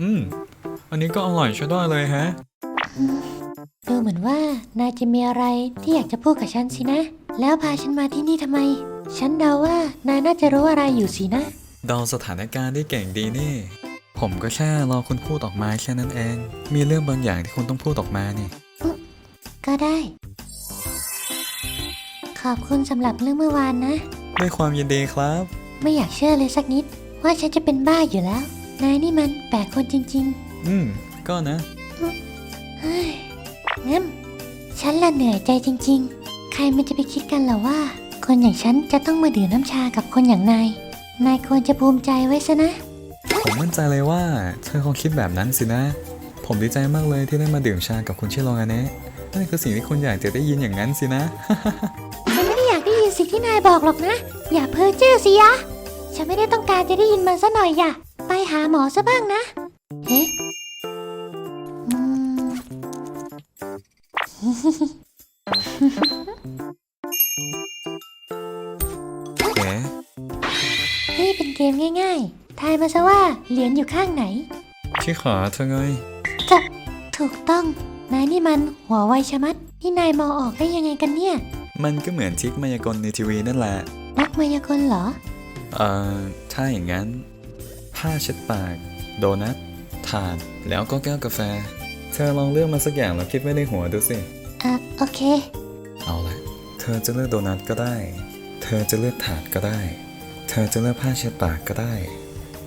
อืม อันนี้ก็อร่อยใช้ได้เลยฮะ ดูเหมือนว่านายจะมีอะไรที่อยากจะพูดกับฉันสินะ แล้วพาฉันมาที่นี่ทำไม ฉันเดาว่านายน่าจะรู้อะไรอยู่สินะ เดาสถานการณ์ได้เก่งดีนี่ ผมก็แค่รอคุณพูดออกมาแค่นั้นเอง มีเรื่องบางอย่างที่คุณต้องพูดออกมานี่ ก็ได้ ขอบคุณสำหรับเรื่องเมื่อวานนะ ด้วยความยินดีครับ ไม่อยากเชื่อเลยสักนิด ว่าฉันจะเป็นบ้าอยู่แล้ว นายนี่มันแปลกคนจริงอืม ก็นะ ๆ เฮ้ยงั้นฉันละเหนื่อยใจจริง ๆ ใครมันจะไปคิดกันเหรอว่า คนอย่างฉันจะต้องมาดื่มน้ำชากับคนอย่างนาย นายควรจะภูมิใจไว้ซะนะ ผมมั่นใจเลยว่า เธอคงคิดแบบนั้นสินะ ผมดีใจมากเลยที่ได้มาดื่มชากับคุณชิโรงาเนะนั่นคือสิ่งที่คุณอยากจะได้ยินอย่างนั้นสินะ ฉันไม่ได้อยากได้ยินสิ่งที่นายบอกหรอกนะ อย่าเพ้อเจ้อสิยะ ฉันไม่ได้ต้องการจะได้ยินมันซะหน่อยอย่า ไปหาหมอซะบ้างนะเอ๊ะอืมเอ๋นี่เป็นเกมง่ายๆ ทายมาซะว่าเหรียญอยู่ข้างไหน ที่ขาเธอไงจะถูกต้อง นายนี่มันหัวไวชะมัด นี่นายมองออกได้ยังไงกันเนี่ย มันก็เหมือนทิกมายากลในทีวีนั่นแหละ นักมายากลเหรอ เอ่อ ถ้าอย่างนั้น ผ้าเช็ดปาก โดนัทถาด แล้วก็แก้วกาแฟ เธอลองเลือกมาสักอย่างแล้วคิดไว้ในหัวดูสิ อะโอเค เอาละเธอจะเลือกโดนัทก็ได้ เธอจะเลือกถาดก็ได้ เธอจะเลือกผ้าเช็ดปากก็ได้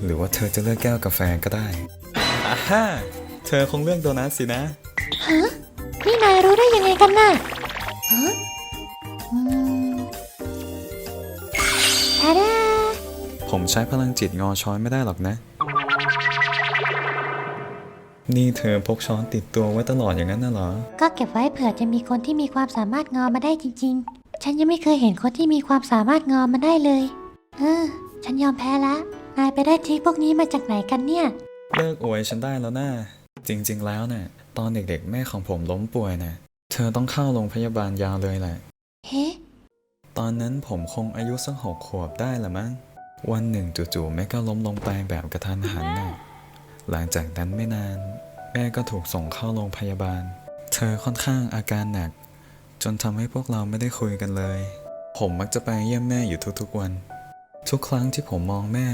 หรือว่าเธอจะเลือกแก้วกาแฟก็ได้อ่าฮ่าเธอคงเลือกโดนัทสินะ ฮะ นี่นายรู้ได้ยังไงกันน่ะฮะ ผมใช้พลังจิตงอช้อนไม่ได้หรอกนะ นี่เธอพกช้อนติดตัวไว้ตลอดอย่างนั้นน่ะเหรอ ก็เก็บไว้เผื่อจะมีคนที่มีความสามารถงอมาได้จริง ๆ ฉันยังไม่เคยเห็นคนที่มีความสามารถงอมาได้เลย เออ ฉันยอมแพ้ละ นายไปได้ทริคพวกนี้มาจากไหนกันเนี่ย เลิกอวยฉันได้แล้วนะ่าจริง ๆ แล้วน่ะ ตอนเด็กๆ แม่ของผมล้มป่วยน่ะ เธอต้องเข้าโรงพยาบาลยาวเลยแหละ เฮ้ ตอนนั้นผมคงอายุสักหกขวบได้ละมั้ง วันหนึ่งจู่ๆแม่ก็ล้มลงไปแบบกระทันหันน่ะหลังจากนั้นไม่นาน แม่ก็ถูกส่งเข้าโรงพยาบาล เธอค่อนข้างอาการหนัก จนทำให้พวกเราไม่ได้คุยกันเลย ผมมักจะไปเยี่ยมแม่อยู่ทุกๆวัน ทุกครั้งที่ผมมองแม่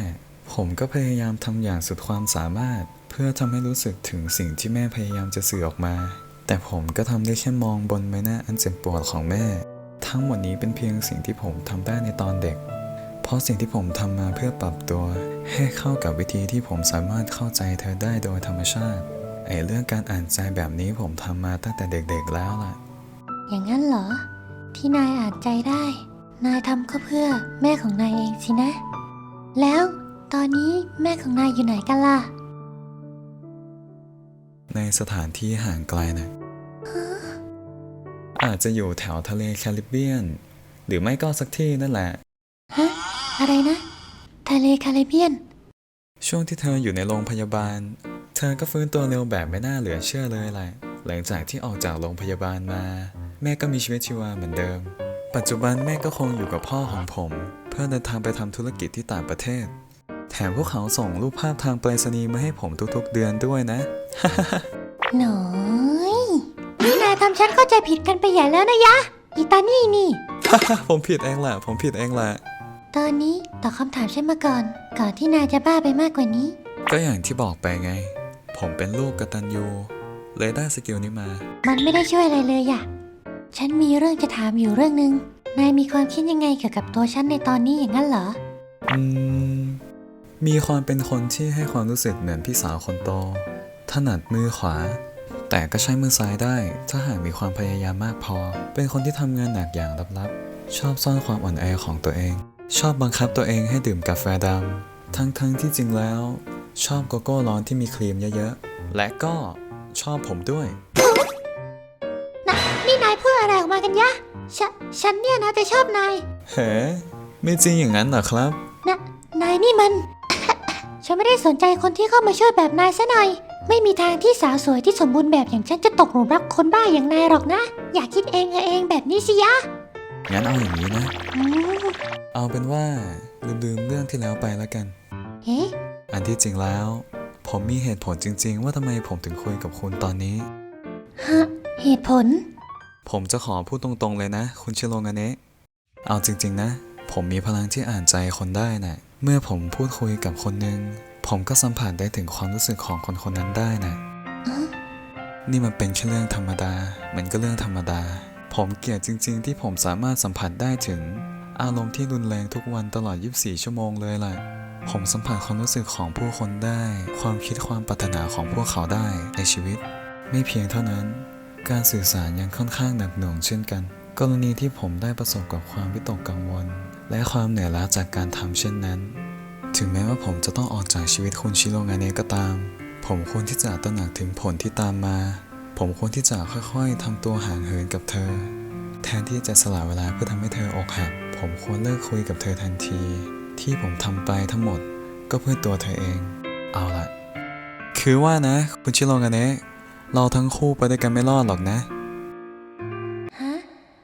ผมก็พยายามทำอย่างสุดความสามารถ เพื่อทำให้รู้สึกถึงสิ่งที่แม่พยายามจะสื่อออกมา แต่ผมก็ทำได้แค่มองบนใบหน้าอันเจ็บปวดของแม่ ทั้งหมดนี้เป็นเพียงสิ่งที่ผมทำได้ในตอนเด็ก เพราะสิ่งที่ผมทำมาเพื่อปรับตัว ให้เข้ากับวิธีที่ผมสามารถเข้าใจเธอได้โดยธรรมชาติ ไอ้เรื่องการอ่านใจแบบนี้ผมทำมาตั้งแต่เด็กๆแล้วล่ะ อย่างนั้นเหรอ ที่นายอ่านใจได้ นายทำก็เพื่อแม่ของนายเองสินะ แล้วตอนนี้แม่ของนายอยู่ไหนกันล่ะ ในสถานที่ห่างไกลนะอาจจะอยู่แถวทะเลแคริบเบียน หรือไม่ก็สักที่นั่นแหละ ฮะ อะไรนะ ทะเลคาริเบียน ช่วงที่เธออยู่ในโรงพยาบาล เธอก็ฟื้นตัวเร็วแบบไม่น่าเหลือเชื่อเลยแหละหลังจากที่ออกจากโรงพยาบาลมา แม่ก็มีชีวิตชีวาเหมือนเดิม ปัจจุบันแม่ก็คงอยู่กับพ่อของผม เพื่อเดินทางไปทำธุรกิจที่ต่างประเทศ แถมพวกเขาส่งรูปภาพทางไปรษณีย์มาให้ผมทุกๆเดือนด้วยนะ หน่อยนี่นายทำฉันเข้าใจผิดกันไปใหญ่แล้วนะยะ อีตานี่นี่ ผมผิดเองแหละผมผิดเองแหละ ตอนนี้ตอบคำถามฉันมาก่อน ก่อนที่นายจะบ้าไปมากกว่านี้ ก็อย่างที่บอกไปไง ผมเป็นลูกกตัญญูเลยได้สกิลนี้มา มันไม่ได้ช่วยอะไรเลยอะฉันมีเรื่องจะถามอยู่เรื่องหนึ่งนายมีความคิดยังไงเกี่ยวกับตัวฉันในตอนนี้อย่างนั้นเหรอ อืม มีความเป็นคนที่ให้ความรู้สึกเหมือนพี่สาวคนโต ถนัดมือขวา แต่ก็ใช้มือซ้ายได้ ถ้าหากมีความพยายามมากพอ เป็นคนที่ทำงานหนักอย่างลับๆ ชอบซ่อนความอ่อนแอของตัวเอง ชอบบังคับตัวเองให้ดื่มกาแฟดำ ทั้งๆที่จริงแล้ว ชอบโกโก้ร้อนที่มีครีมเยอะๆ และก็ชอบผมด้วย นะนี่นายพูดอะไรออกมากันยะฉนฉันเนี่ยนะจะชอบนายเฮ้ไม่จริงอย่างนั้นเหรอครับ นะนายนี่มัน ฉันไม่ได้สนใจคนที่เข้ามาช่วยแบบนายซะหน่อย ไม่มีทางที่สาวสวยที่สมบูรณ์แบบอย่างฉันจะตกหลุมรักคนบ้าอย่างนายหรอกนะ อย่าคิดเองเออเองแบบนี้สิยะ งั้นเอาอย่างนี้นะอืมเอาเป็นว่าลืมๆเรื่องที่แล้วไปแล้วกัน เอ๊ะ อันที่จริงแล้วผผมมีเหตุผลจริง ๆ ว่าทำไมผมถึงคุยกับคุณตอนนี้ ฮะ เหตุผล ผมจะขอพูดตรงๆเลยนะ คุณชิโรงาเนะเอาจริง ๆ นะ ผมมีพลังที่อ่านใจคนได้นะ่ะ เมื่อผมพูดคุยกับคนหนึ่งผมก็สัมผัสได้ถึงความรู้สึกของคนคนนั้นได้นะอ๋อนี่มันเป็นแค่เรื่องธรรมดา มันก็เรื่องธรรมดา ผมเกลียดจริง ๆ ที่ผมสามารถสัมผัสได้ถึง อารมณ์ที่รุนแรงทุกวันตลอด 24 ชั่วโมงเลยแหละผมสัมผัสความรู้สึกของผู้คนได้ ความคิดความปรารถนาของพวกเขาได้ในชีวิต ไม่เพียงเท่านั้น การสื่อสารยังค่อนข้างหนักหน่วงเช่นกัน กรณีที่ผมได้ประสบกับความวิตกกังวล และความเหนื่อยล้าจากการทำเช่นนั้น ถึงแม้ว่าผมจะต้องออกจากชีวิตคุณชิโรงาเนก็ตาม ผมควรที่จะตระหนักถึงผลที่ตามมา ผมควรที่จะค่อยๆทำตัวห่างเหินกับเธอ แทนที่จะสละเวลาเพื่อทำให้เธออกหัก ผมควรเลิกคุยกับเธอทันที ที่ผมทำไปทั้งหมดก็เพื่อตัวเธอเอง เอาละคือว่านะ คุณชิโรงาเนะเราทั้งคู่ไปด้วยกันไม่รอดหรอกนะ ฮะ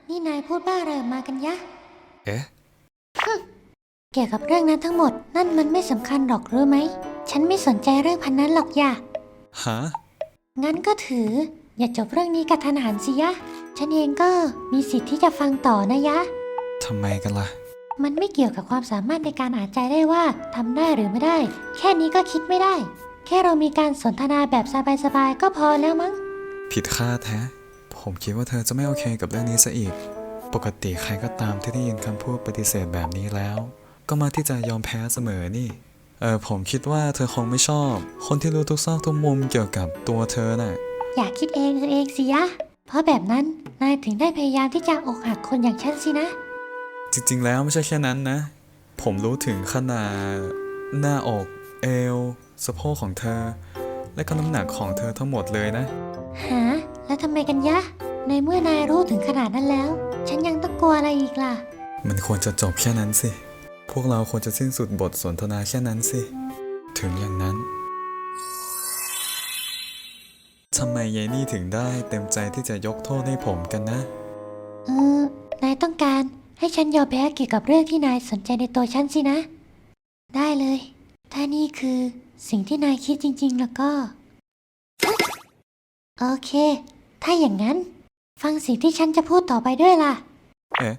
นี่นายพูดบ้าอะไรออกมากันยะ เอ๊ะ เกี่ยวกับเรื่องนั้นทั้งหมด นั่นมันไม่สำคัญหรอกรู้ไหม ฉันไม่สนใจเรื่องพันนั้นหรอกอย่า ฮะ งั้นก็ถือ อย่าจบเรื่องนี้กระทันหันสิยะ ฉันเองก็มีสิทธิ์ที่จะฟังต่อนะยะ ทำไมกันล่ะ มันไม่เกี่ยวกับความสามารถในการอ่านใจได้ว่าทำได้หรือไม่ได้ แค่นี้ก็คิดไม่ได้ แค่เรามีการสนทนาแบบสบายๆก็พอแล้วมั้ง ผิดคาดแท้ ผมคิดว่าเธอจะไม่โอเคกับเรื่องนี้ซะอีก ปกติใครก็ตามที่ได้ยินคำพูดปฏิเสธแบบนี้แล้ว ก็มาที่จะยอมแพ้เสมอนี่ เออผมคิดว่าเธอคงไม่ชอบ คนที่รู้ทุกซอกทุกมุมเกี่ยวกับตัวเธอน่ะ อยากคิดเองเออเองสิยะ เพราะแบบนั้นนายถึงได้พยายามที่จะอกหักคนอย่างฉันสินะ จริงๆ แล้วไม่ใช่แค่นั้นนะ ผมรู้ถึงขนาดหน้าอก เอวสะโพกของเธอ และก็น้ำหนักของเธอทั้งหมดเลยนะ หา แล้วทำไมกันยะ ในเมื่อนายรู้ถึงขนาดนั้นแล้ว ฉันยังต้องกลัวอะไรอีกล่ะ มันควรจะจบแค่นั้นสิ พวกเราควรจะสิ้นสุดบทสนทนาแค่นั้นสิ ถึงอย่างนั้น ทำไมยายนี่ถึงได้เต็มใจที่จะยกโทษให้ผมกันนะ เออ นายต้องการให้ฉันยอมแพ้เกี่ยวกับเรื่องที่นายสนใจในตัวฉันสินะ ได้เลย ถ้านี่คือสิ่งที่นายคิดจริง ๆ แล้วก็ โอเค ถ้าอย่างนั้น ฟังสิ่งที่ฉันจะพูดต่อไปด้วยล่ะ เอ๊ะ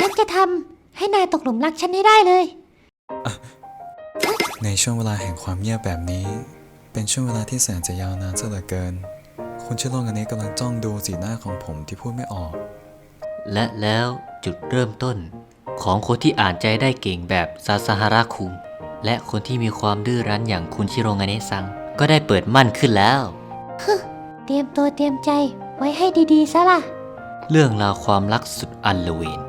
ฉันจะทำให้นายตกหลุมรักฉันให้ได้เลย ในช่วงเวลาแห่งความเงียบแบบนี้ เป็นช่วงเวลาที่แสนจะยาวนานซะเหลือเกิน คุณชิโร่อันนี้กำลังจ้องดูสีหน้าของผมที่พูดไม่ออก และแล้วจุดเริ่มต้น ของคนที่อ่านใจได้เก่งแบบซาซาฮาระคุงและคนที่มีความดื้อรั้นอย่างคุณชิโรงาเนะซัง ก็ได้เปิดมั่นขึ้นแล้วเตรียมตัวเตรียมใจไว้ให้ดีๆซะล่ะ เรื่องราวความรักสุดอันละเวน